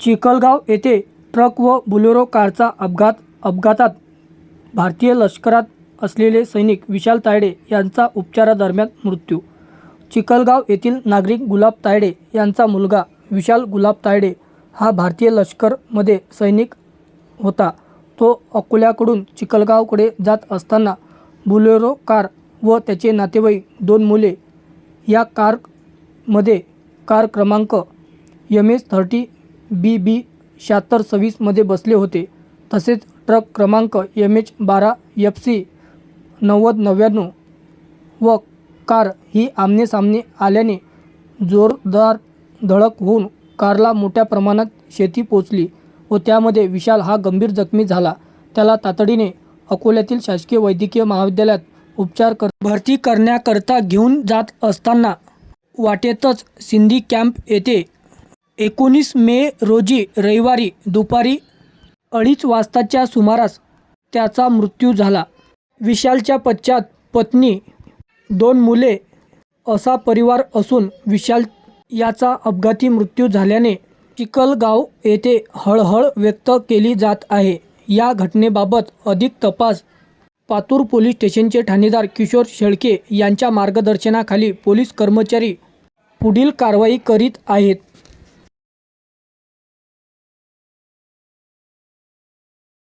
चिखलगाव येथे ट्रक व बुलेरो कारचा अपघात अपघातात भारतीय लष्करात असलेले सैनिक विशाल तायडे यांचा उपचारादरम्यान मृत्यू. चिखलगाव येथील नागरिक गुलाब तायडे यांचा मुलगा विशाल गुलाब तायडे हा भारतीय लष्करमध्ये सैनिक होता. तो अकोल्याकडून चिखलगावकडे जात असताना बुलेरो कार व त्याचे नातेवाईक दोन मुले या कारमध्ये कार क्रमांक M S thirty B B शहात्तर सव्वीसमध्ये बसले होते. तसेच ट्रक क्रमांक एम एच बारा एफ सी नव्वद नव्याण्णव व कार ही आमनेसामने आल्याने जोरदार धडक होऊन कारला मोठ्या प्रमाणात शेती पोचली व त्यामध्ये विशाल हा गंभीर जखमी झाला. त्याला तातडीने अकोल्यातील शासकीय वैद्यकीय महाविद्यालयात उपचार कर भरती करण्याकरता घेऊन जात असताना वाटेतच सिंधी कॅम्प येथे एकोणीस मे रोजी रविवारी दुपारी अडीच वाजताच्या सुमारास त्याचा मृत्यू झाला. विशालच्या पश्चात पत्नी दोन मुले असा परिवार असून विशाल याचा अपघाती मृत्यू झाल्याने चिखलगाव येथे हळहळ व्यक्त केली जात आहे. या घटनेबाबत अधिक तपास पातूर पोलीस स्टेशनचे ठाणेदार किशोर शेळके यांच्या मार्गदर्शनाखाली पोलीस कर्मचारी पुढील कारवाई करीत आहेत.